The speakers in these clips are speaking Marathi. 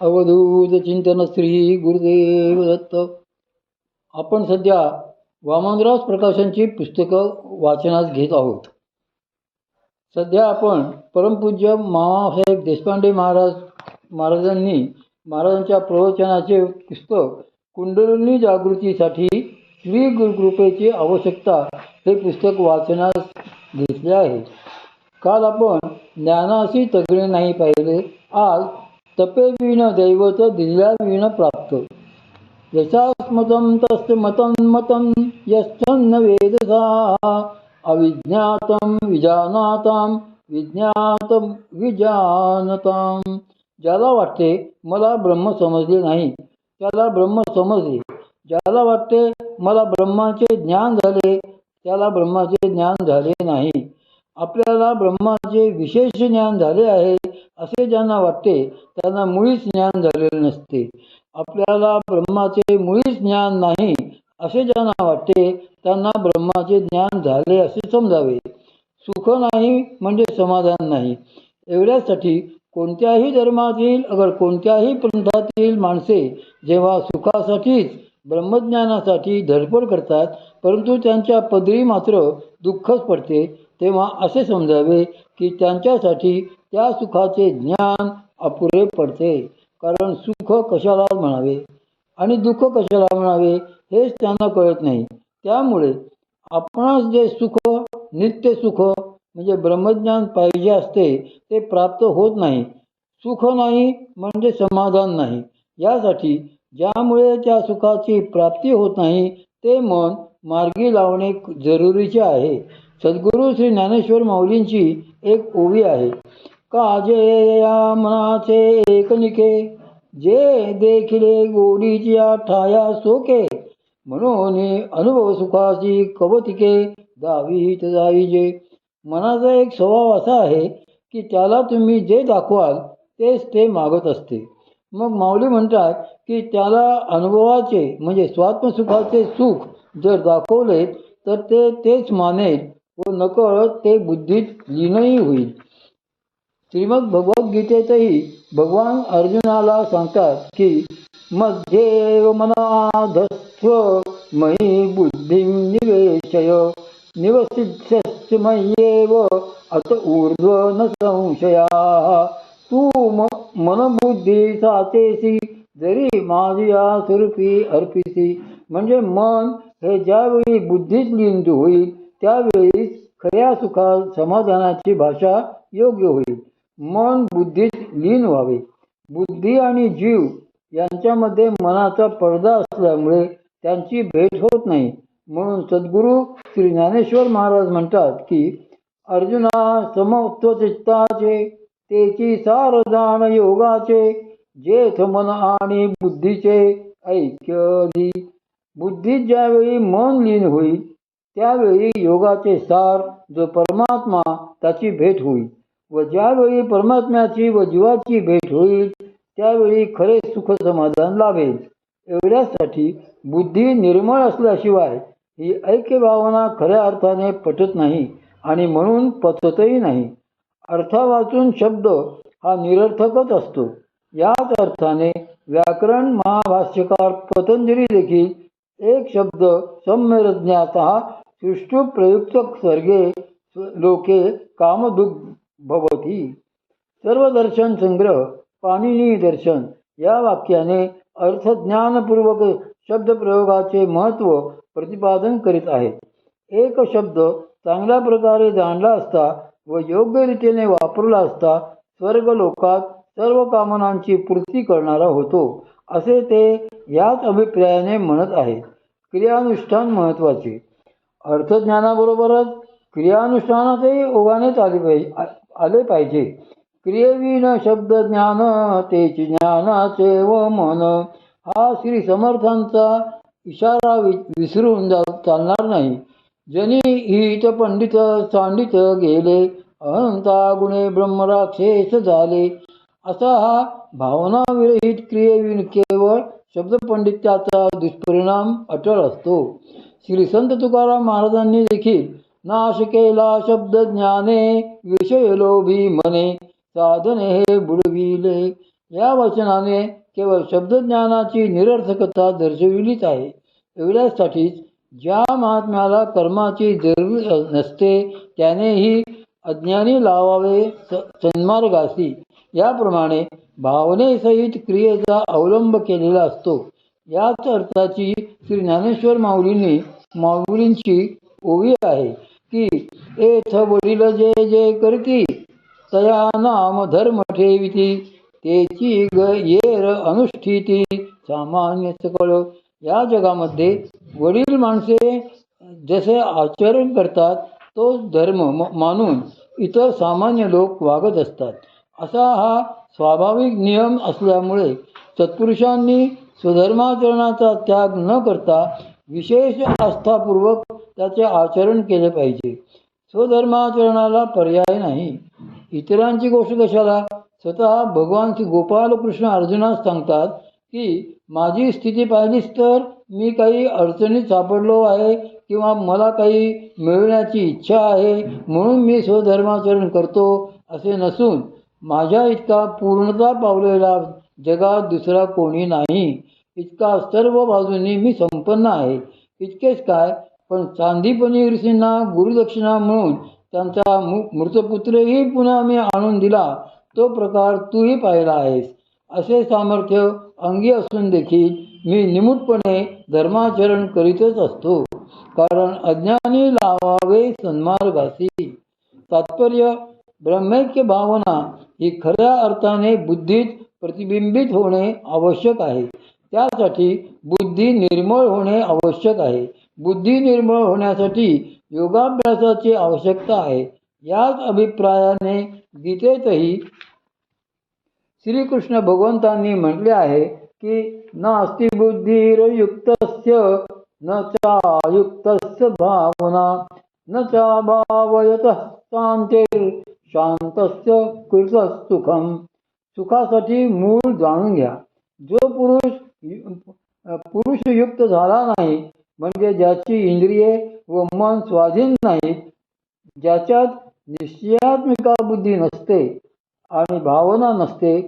अवधूत चिंतन श्री गुरुदेव दत्त. आपण सध्या वामनराज प्रकाशनची पुस्तकं वाचनास घेत आहोत. सध्या आपण परमपूज्य मामासाहेब देशपांडे महाराज महाराजांनी महाराजांच्या प्रवचनाचे पुस्तक कुंडलिनी जागृतीसाठी श्री गुरुकृपेची आवश्यकता हे पुस्तक वाचनास घेतले आहे. काल आपण ज्ञानाशी तगडे नाही पाहिले. आज तपे विण दैवत दिल्या विण प्राप्त. यशास्मतं तस्य मतं मतं यश्चन्न वेदसा. अविज्ञातं विजानातां विज्ञातं विजानतां. ज्याला वाटते मला ब्रह्म समजले नाही त्याला ब्रह्म समजले. ज्याला वाटते मला ब्रह्माचे ज्ञान झाले त्याला ब्रह्माचे ज्ञान झाले नाही. आपल्याला ब्रह्माचे विशेष ज्ञान झाले आहे असे ज्यांना वाटते त्यांना मुळीच ज्ञान झालेले नसते. आपल्याला ब्रह्माचे मुळीच ज्ञान नाही असे ज्यांना वाटते त्यांना ब्रह्माचे ज्ञान झाले असे समजावे. सुख नाही म्हणजे समाधान नाही. एवढ्यासाठी कोणत्याही धर्मातील अगर कोणत्याही पंथातील माणसे जेव्हा सुखासाठीच ब्रह्मज्ञानासाठी धडपड करतात परंतु त्यांच्या पदरी मात्र दुःखच पडते तेव्हा असे समजावे की त्यांच्यासाठी त्या सुखाचे ज्ञान अपुरे पडते. कारण सुख कशाला म्हणावे? आणि दुःख कशाला म्हणावे? हेच त्यांना कळत नाही. त्यामुळे आपणास जे सुख नित्य सुख म्हणजे ब्रह्मज्ञान पाहिजे असते ते प्राप्त होत नाही. सुख नाही म्हणजे समाधान नाही. यासाठी ज्यामुळे त्या सुखाची प्राप्ती होत नाही ते मन मार्गी लावणे जरुरीचे आहे. सद्गुरू श्री ज्ञानेश्वर माऊलींची एक ओवी आहे. काजे या मनाचे एकनिके जे देखिले गोडीची ठाया सोके म्हणून अनुभव सुखाची कवतिके दावीत जाईजे. मनाचा एक स्वभाव असा आहे की त्याला तुम्ही जे दाखवाल तेच ते मागत असते. मग माऊली म्हणतात की त्याला अनुभवाचे म्हणजे स्वात्मसुखाचे सुख जर दाखवले तर ते तेच मानेल व नकळत ते बुद्धीत लीनही होईल. श्रीमद भगवद्गीतेतही भगवान अर्जुनाला सांगतात की मध्ये मनाधस्व मयी बुद्धी निवेशय निवसिष्यश्च मय्येव अत ऊर्ध्व न संशया। तू म मनबुद्धी सातेसी जरी माझ्या स्वरूपी अर्पिसी म्हणजे मन हे ज्यावेळी बुद्धीत लीन होईल त्यावेळी खऱ्या सुखात समाधानाची भाषा योग्य होईल। मन बुद्धीत लीन व्हावे. बुद्धी आणि जीव यांच्यामध्ये मनाचा पडदा असल्यामुळे त्यांची भेट होत नाही. म्हणून सद्गुरू श्री ज्ञानेश्वर महाराज म्हणतात की अर्जुना समत्वचित्ताचे तेची सार जाण योगाचे जेथ मन आणि बुद्धीचे ऐक्य बुद्धीत ज्यावेळी मन लीन होईल त्यावेळी योगाचे सार जो परमात्मा त्याची भेट होईल. व ज्यावेळी परमात्म्याची व जीवाची भेट होईल त्यावेळी खरे सुख समाधान लाभेल. एवढ्यासाठी बुद्धी निर्मळ असल्याशिवाय ही ऐक्य भावना खऱ्या अर्थाने पटत नाही आणि म्हणून पचतही नाही. अर्था वाचून शब्द हा निरर्थकच असतो. याच अर्थाने व्याकरण महाभाष्यकार पतंजली देखील एक शब्द सम्यरज्ञात सृष्टुप्रयुक्त सर्गे लोके कामदुग भवती सर्व दर्शन संग्रह पाणिनी दर्शन या वाक्याने अर्थज्ञानपूर्वक शब्दप्रयोगाचे महत्त्व प्रतिपादन करीत आहेत. एक शब्द चांगल्या प्रकारे जाणला असता व योग्य रीतीने वापरला असता स्वर्ग लोकात सर्व कामनांची पूर्ती करणारा होतो असे ते याच अभिप्रायाने म्हणत आहेत. क्रियानुष्ठान महत्त्वाचे. अर्थज्ञानाबरोबरच क्रियानुष्ठानातही ओघानेच आले पाहिजे आले पाहिजे. क्रियेविन शब्द ज्ञान तेच ज्ञानाचे व मन. हा श्री समर्थांचा इशारा वि विसरून जा चालणार नाही. जनी हित पंडित सांडित गेले. अहंता गुणे ब्रह्मराक्षेस झाले. असा हा भावनाविरहित क्रियेविन केवळ शब्दपंडित्याचा दुष्परिणाम अटळ असतो. श्री संत तुकाराम महाराजांनी देखील नाश केला शब्द ज्ञाने विषय लोभी मने साधने हे बुडविले. या वचनाने केवळ शब्दज्ञानाची निरर्थकता दर्शविलीच आहे. एवढ्यासाठीच ज्या महात्म्याला कर्माची जरूर नसते त्यानेही अज्ञानी लावावे स सन्मार्गासी याप्रमाणे भावनेसहित क्रियेचा अवलंब केलेला असतो. याच अर्थाची श्री ज्ञानेश्वर माऊलींनी माऊलींची ओवी आहे. की एथ वडील जे जे करती तया नाम धर्म ठेविती तेची ग येर अनुष्ठिती सामान्य सकळ. या जगामध्ये वडील माणसे जसे आचरण करतात तो धर्म मानून इतर सामान्य लोक वागत असतात. असा हा स्वाभाविक नियम असल्यामुळे सत्पुरुषांनी स्वधर्माचरणाचा त्याग न करता विशेष आस्थापूर्वक त्याचे आचरण केले पाहिजे. स्वधर्माचरणाला पर्याय नाही. इतरांची गोष्ट कशाला? स्वतः भगवान श्री गोपालकृष्ण अर्जुनास सांगतात की माझी स्थिती पाहिलीच तर मी काही अडचणीत सापडलो आहे किंवा मला काही मिळण्याची इच्छा आहे म्हणून मी स्वधर्माचरण करतो असे नसून माझ्या इतका पूर्णता पावलेला जगात दुसरा कोणी नाही. इतका सर्व बाजूंनी मी संपन्न आहे. इतकेच काय पण चांदीपणी ऋषींना गुरुदक्षिणा म्हणून त्यांचा मृतपुत्रही पुन्हा मी आणून दिला. तो प्रकार तूही पाहिला आहेस. असे सामर्थ्य अंगी असून देखील मी निमूटपणे धर्माचरण करीतच असतो. कारण अज्ञानी लावावे सन्मार्गासी तात्पर्य ब्रह्मैक्य भावना ही खऱ्या अर्थाने बुद्धीत प्रतिबिंबित होणे आवश्यक आहे. त्यासाठी बुद्धी निर्मळ होणे आवश्यक आहे. बुद्धी निर्मळ होण्यासाठी योगाभ्यासाची आवश्यकता आहे. याच अभिप्रायाने गीतेतही श्रीकृष्ण भगवंतांनी म्हटले आहे की नास्ति बुद्धिर्युक्तस्य न चायुक्तस्य भावना न चाभावयत शांतीर शांतस्य कृत सुखम सुखासाठी मूळ जाणून घ्या. जो पुरुष पुरुषयुक्त झाला नाही म्हणजे ज्याची इंद्रिये व मन स्वाधीन नाहीत ज्याच्यात निश्चयात्मिका बुद्धी नसते आणि भावना नसते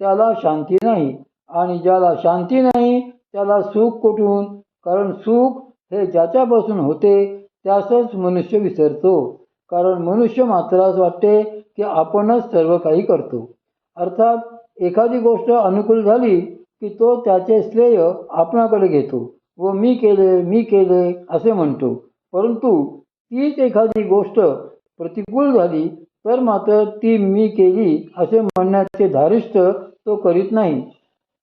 त्याला शांती नाही. आणि ज्याला शांती नाही त्याला सुख कुठून? कारण सुख हे ज्याच्यापासून होते त्यासच मनुष्य विसरतो. कारण मनुष्य मात्रास वाटते की आपणच सर्व काही करतो. अर्थात एखादी गोष्ट अनुकूल झाली की तो त्याचे श्रेय आपणाकडे घेतो व मी केले मी केले असे म्हणतो. परंतु तीच एखादी गोष्ट प्रतिकूल झाली तर मात्र ती मी केली असे म्हणण्याचे धारिष्ट तो करीत नाही.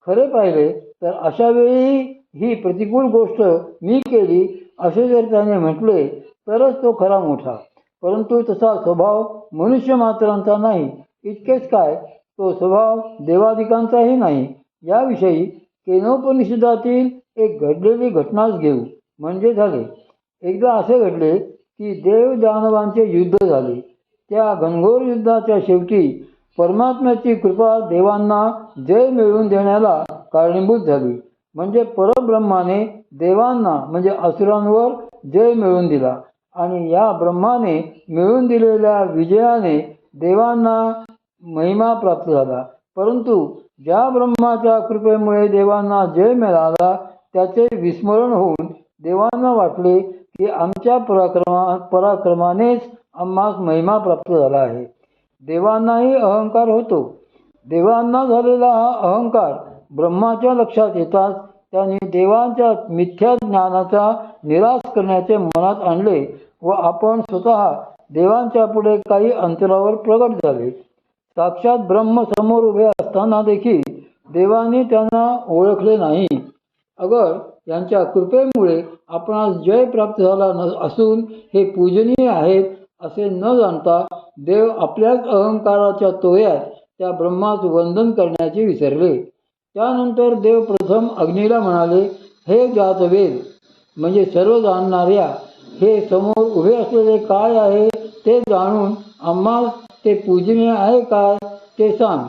खरे पाहिले तर अशा वेळी ही प्रतिकूल गोष्ट मी केली असे जर त्याने म्हटले तरच तो खरा मोठा. परंतु तसा स्वभाव मनुष्य मात्रांचा नाही. इतकेच काय तो स्वभाव देवादिकांचाही नाही. याविषयी केनोपनिषदातील एक घडलेली घटनाच घेऊ. म्हणजे झाले. एकदा असे घडले की देव दानवांचे युद्ध झाले. त्या घनघोर युद्धाच्या शेवटी परमात्म्याची कृपा देवांना जय मिळवून देण्याला कारणीभूत झाली. म्हणजे परब्रह्माने देवांना म्हणजे असुरांवर जय मिळवून दिला. आणि या ब्रह्माने मिळवून दिलेल्या विजयाने देवांना महिमा प्राप्त झाला. परंतु ज्या ब्रह्माच्या कृपेमुळे देवांना जय मिळाला त्याचे विस्मरण होऊन देवांना वाटले की आमच्या पराक्रमा पराक्रमानेच आम्हास महिमा प्राप्त झाला आहे. देवांनाही अहंकार होतो. देवांना झालेला हा अहंकार ब्रह्माच्या लक्षात येताच त्यांनी देवांच्या मिथ्या ज्ञानाचा निराश करण्याचे मनात आणले व आपण स्वतः देवांच्या पुढे काही अंतरावर प्रगट झाले. साक्षात ब्रह्म समोर उभे असताना देखील देवाने त्यांना ओळखले नाही. अगर यांच्या कृपेमुळे आपणास जय प्राप्त झाला न असून हे पूजनीय आहेत असे न जाणता देव आपल्याच अहंकाराच्या तोयात त्या ब्रह्मास वंदन करण्याचे विसरले. त्यानंतर देव प्रथम अग्नीला म्हणाले हे जातवेद म्हणजे सर्व जाणणाऱ्या हे समोर उभे असलेले काय आहे ते जाणून आम्हास ते पूजनीय आहे काय ते सांग.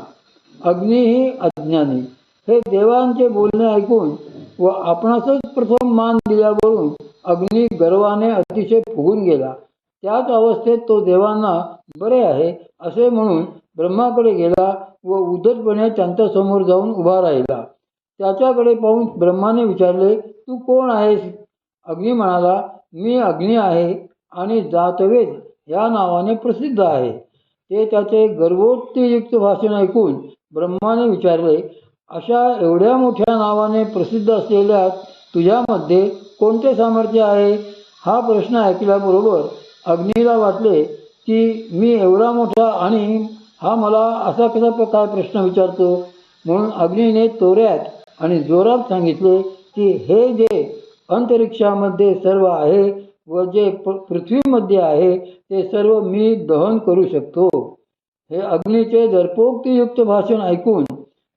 अग्नी ही अज्ञानी. हे देवांचे बोलणे ऐकून व आपणासच प्रथम मान दिल्यावरून अग्नी गर्वाने अतिशय फुगून गेला. त्याच अवस्थेत तो देवांना बरे आहे असे म्हणून ब्रह्माकडे गेला व उद्धटपणे त्यांच्यासमोर जाऊन उभा राहिला. त्याच्याकडे पाहून ब्रह्माने विचारले तू कोण आहेस? अग्नी म्हणाला मी अग्नी आहे आणि जातवेद या नावाने प्रसिद्ध आहे. ते त्याचे गर्भोत्तेयुक्त भाषण ऐकून ब्रह्माने विचारले अशा एवढ्या मोठ्या नावाने प्रसिद्ध असलेल्या तुझ्यामध्ये कोणते सामर्थ्य आहे? हा प्रश्न ऐकल्याबरोबर अग्नीला वाटले की मी एवढा मोठा आणि हा मला असा कसा काय प्रश्न विचारतो? म्हणून अग्नीने तोऱ्यात आणि जोरात सांगितले की हे जे अंतरिक्षामध्ये सर्व आहे व जे प- पृथ्वीमध्ये आहे ते सर्व मी दहन करू शकतो. हे अग्नीचे दर्पोक्तीयुक्त भाषण ऐकून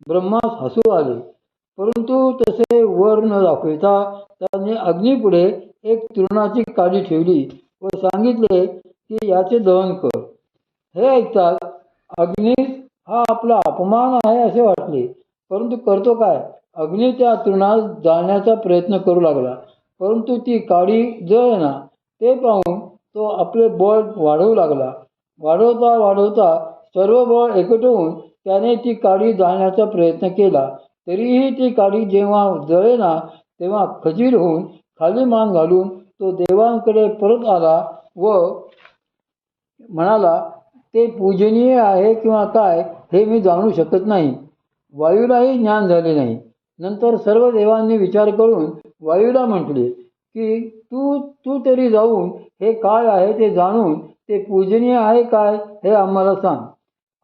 ब्रह्मास हसू आले. परंतु तसे वर न दाखविता त्याने अग्नीपुढे एक तृणाची काडी ठेवली व सांगितले की याचे दहन कर. हे ऐकताच अग्नीस हा आपला अपमान आहे असे वाटले. परंतु करतो काय? अग्नी त्या तृणास जाळण्याचा प्रयत्न करू लागला. परंतु ती काडी जळना ते पाहून तो आपले बळ वाढवू लागला. वाढवता वाढवता सर्व बळ एकटवून त्याने ती काडी जाळण्याचा प्रयत्न केला. तरीही ती काडी जेव्हा जळेना तेव्हा खजीर होऊन खाली मान घालून तो देवांकडे परत आला व म्हणाला ते पूजनीय आहे किंवा काय हे मी जाणू शकत नाही. वायूलाही ज्ञान झाले नाही. नंतर सर्व देवांनी विचार करून वायूला म्हटले की तू तू तरी जाऊन हे काय आहे ते जाणून ते पूजनीय आहे काय हे आम्हाला सांग.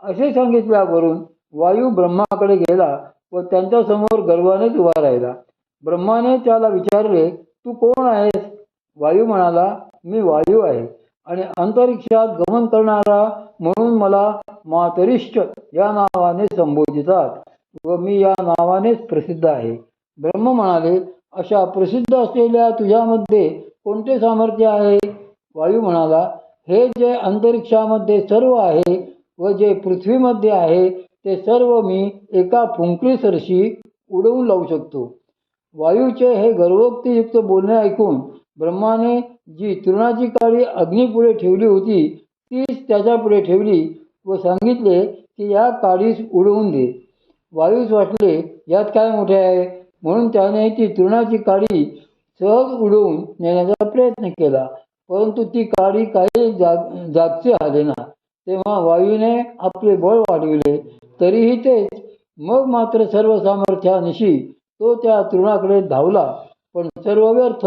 असे सांगितल्यावरून वायू ब्रह्माकडे गेला व त्यांच्यासमोर गर्वानेच उभा राहिला. ब्रह्माने त्याला विचारले तू कोण आहेस? वायू म्हणाला मी वायू आहे आणि अंतरिक्षात गमन करणारा म्हणून मला मातरिष्ठ या नावाने संबोधितात. व मी या नावानेच प्रसिद्ध आहे. ब्रह्म म्हणाले अशा प्रसिद्ध असलेल्या तुझ्यामध्ये कोणते सामर्थ्य आहे? वायू म्हणाला हे जे अंतरिक्षामध्ये सर्व आहे व जे पृथ्वीमध्ये आहे ते सर्व मी एका फुंकरीसरशी उडवून लावू शकतो. वायूचे हे गर्वोक्तीयुक्त बोलणे ऐकून ब्रह्माने जी तृणाची काळी अग्नीपुढे ठेवली होती तीच त्याच्यापुढे ठेवली व सांगितले की या काडीस उडवून दे. वायूस वाटले यात काय मोठे आहे? म्हणून त्याने ती तृणाची काडी सहज उडवून नेण्याचा प्रयत्न केला. परंतु ती काडी काही जाग जागचे आले ना तेव्हा वायूने आपले बळ वाढविले. तरीही तेच मग मात्र सर्व सामर्थ्यानिशी तो त्या तृणाकडे धावला. पण सर्व व्यर्थ.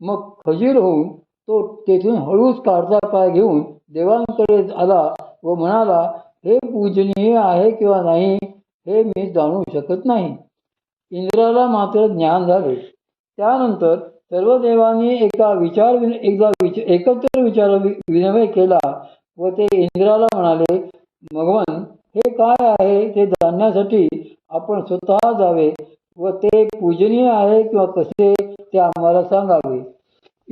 मग खजीर होऊन तो तेथून हळूच काढता पाय घेऊन देवांकडे आला व म्हणाला हे पूजनीय आहे किंवा नाही? हे मी जाणू शकत नाही. इंद्राला मात्र ज्ञान झाले. त्यानंतर सर्व देवांनी एका विचार विन- एकदा विच एकत्र विचार वि- विनिमय केला व ते इंद्राला म्हणाले भगवान हे काय आहे ते जाणण्यासाठी आपण स्वतः जावे व ते पूजनीय आहे किंवा कसे ते आम्हाला सांगावे.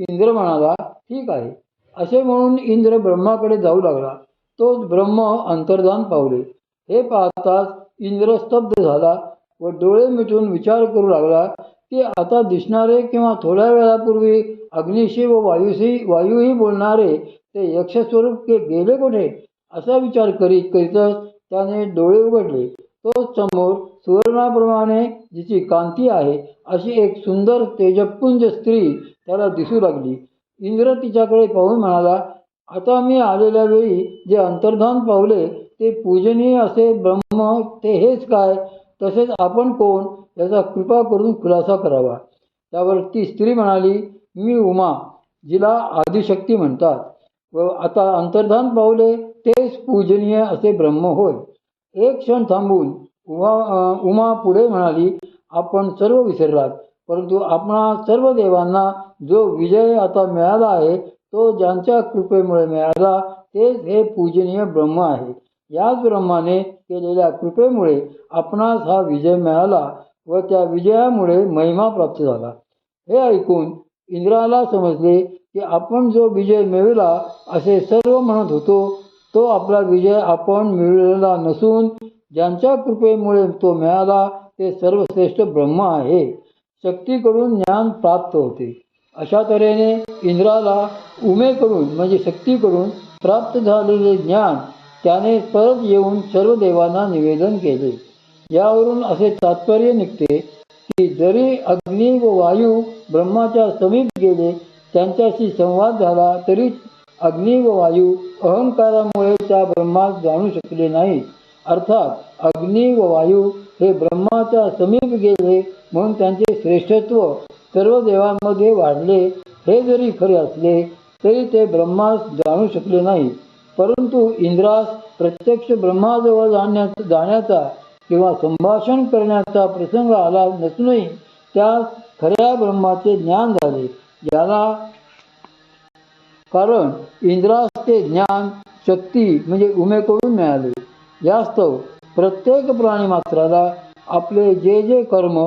इंद्र म्हणाला ठीक आहे. असे म्हणून इंद्र ब्रह्माकडे जाऊ लागला. तोच ब्रह्म अंतर्धान पावले. हे पाहताच इंद्र स्तब्ध झाला व डोळे मिटून विचार करू लागला की आता दिसणारे किंवा थोड्या वेळापूर्वी अग्निशी व वायूशी वायूही बोलणारे ते यक्षस्वरूप के गेले कुठे? असा विचार करीत करीतच त्याने डोळे उघडले. तोच समोर सुवर्णाप्रमाणे जिची कांती आहे अशी एक सुंदर तेजपुंज स्त्री त्याला दिसू लागली. इंद्र तिच्याकडे पाहून म्हणाला आता मी आलेल्या वेळी जे अंतर्धान पावले ते पूजनीय असे ब्रह्म मग ते हेच काय? तसेच आपण कोण? याचा कृपा करून खुलासा करावा. त्यावर ती स्त्री म्हणाली मी उमा जिला आदिशक्ती म्हणतात. व आता अंतर्धान पावले तेच पूजनीय असे ब्रह्म होय. एक क्षण थांबून उमा उमा पुढे म्हणाली आपण सर्व विसरलात परंतु आपणा सर्व देवांना जो विजय आता मिळाला आहे तो ज्यांच्या कृपेमुळे मिळाला तेच हे पूजनीय ब्रह्म आहे. याच ब्रह्माने केलेल्या कृपेमुळे आपणास हा विजय मिळाला व त्या विजयामुळे महिमा प्राप्त झाला. हे ऐकून इंद्राला समजले की आपण जो विजय मिळविला असे सर्व म्हणत होतो तो आपला विजय आपण मिळवलेला नसून ज्यांच्या कृपेमुळे तो मिळाला ते सर्वश्रेष्ठ ब्रह्म आहे. शक्तीकडून ज्ञान प्राप्त होते. अशा तऱ्हेने इंद्राला उमेकडून म्हणजे शक्तीकडून प्राप्त झालेले ज्ञान त्याने परत येऊन सर्व देवांना निवेदन केले. यावरून असे तात्पर्य निघते की जरी अग्नी व वायू ब्रह्माच्या समीप गेले त्यांच्याशी संवाद झाला तरी अग्नी व वायू अहंकारामुळे त्या ब्रह्मास जाणू शकले नाही अर्थात अग्नी व वायू हे ब्रह्माच्या समीप गेले म्हणून त्यांचे श्रेष्ठत्व सर्व देवांमध्ये वाढले. हे जरी खरे असले तरी ते ब्रह्मास जाणू शकले नाही परंतु इंद्रास प्रत्यक्ष ब्रह्माजवळ जाण्या जाण्याचा किंवा संभाषण करण्याचा प्रसंग आला नसूनही त्यास खऱ्या ब्रह्माचे ज्ञान झाले. याला कारण इंद्रास ते ज्ञान शक्ती म्हणजे उमेकडून मिळाले. यास्तव प्रत्येक प्राणी मात्राला आपले जे जे कर्म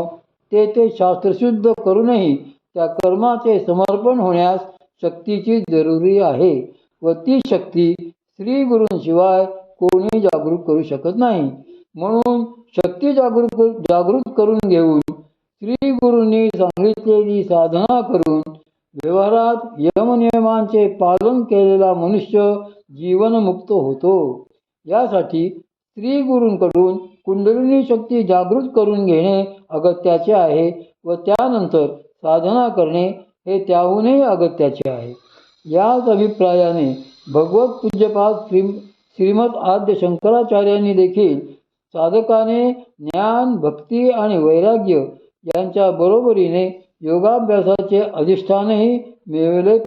ते ते शास्त्रशुद्ध करूनही त्या कर्माचे समर्पण होण्यास शक्तीची जरुरी आहे व ती शक्ती श्री गुरूंशिवाय कोणी जागरूक करू शकत नाही. म्हणून शक्ती जागरूक जागृत करून घेऊन श्री गुरूंनी सांगितलेली साधना करून व्यवहारात यमनियमांचे पालन केलेला मनुष्य जीवनमुक्त होतो. यासाठी स्त्री गुरूंकडून कुंडलिनी शक्ती जागृत करून घेणे अगत्याचे आहे व त्यानंतर साधना करणे हे त्याहूनही अगत्याचे आहे. याच अभिप्रायाने भगवत पूज्यपाद श्री श्रीमद आद्य शंकराचार्यांनी देखील साधकाने ज्ञान भक्ती आणि वैराग्य यांच्या बरोबरीने योगाभ्यासाचे अधिष्ठानही मिळवले.